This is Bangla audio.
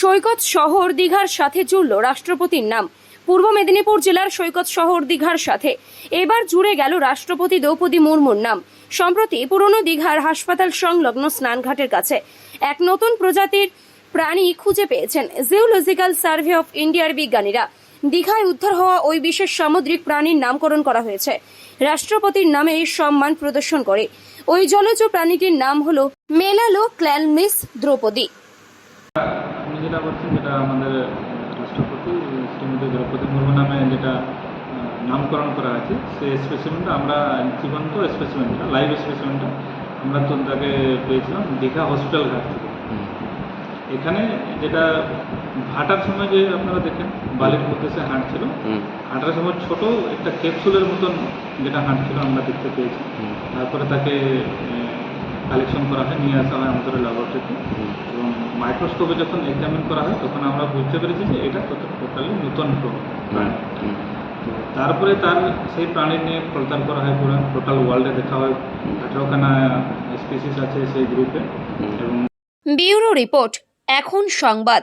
সৈকত শহর দীঘার সাথে জুড়ল রাষ্ট্রপতির নাম। পূর্ব মেদিনীপুর জেলার সৈকত শহর দীঘার সাথে। এবার জুড়ে গেল রাষ্ট্রপতি দ্রৌপদী মুর্মুর নাম। সম্প্রতি পুরনো দীঘার হাসপাতাল সংলগ্ন স্নানঘাটের কাছে এক নতুন প্রজাতির প্রাণী খুঁজে পেয়েছেন জিওলজিক্যাল সার্ভে অফ ইন্ডিয়ার বিজ্ঞানীরা। দীঘায় উদ্ধার হওয়া ওই বিশেষ সামুদ্রিক প্রাণীর নামকরণ করা হয়েছে। রাষ্ট্রপতির নামে সম্মান প্রদর্শন করে। ওই জলজ প্রাণীটির নাম হল মেলালো ক্ল্যালমিস দ্রৌপদী। যেটা বলছেন যেটা আমাদের রাষ্ট্রপতি শ্রীমতী দ্রৌপদী মুর্মু নামে যেটা নামকরণ করা হয়েছে সেই স্পেসিমেনটা আমরা জীবন্ত স্পেসিমেনটা লাইভ স্পেসিমেনটা আমরা তো তাকে পেয়েছিলাম দীঘা হসপিটাল ঘাট থেকে। এখানে যেটা হাঁটার সময় যে আপনারা দেখেন বালির মধ্যে সে হাঁটছিল হাঁটার সময় ছোট একটা ক্যাপসুলের মতন যেটা হাঁটছিল আমরা দেখতে পেয়েছি। তারপরে তাকে কালেকশন করা হয় নিয়ে আসা হয় আমাদের ল্যাবরেটরিতে এবং মাইক্রোস্কোপে যখন এক্সামিন করা হয় তখন আমরা বুঝতে পেরেছি যে এটা টোটালি নতুন প্রাণী তো তারপরে তার সেই প্রাণী নিয়ে প্রচার করা হয় পুরো টোটাল ওয়ার্ল্ডে দেখা হয়। আঠারোখানা স্পিসিস আছে সেই গ্রুপে এবং বিউরো রিপোর্ট এখন সংবাদ।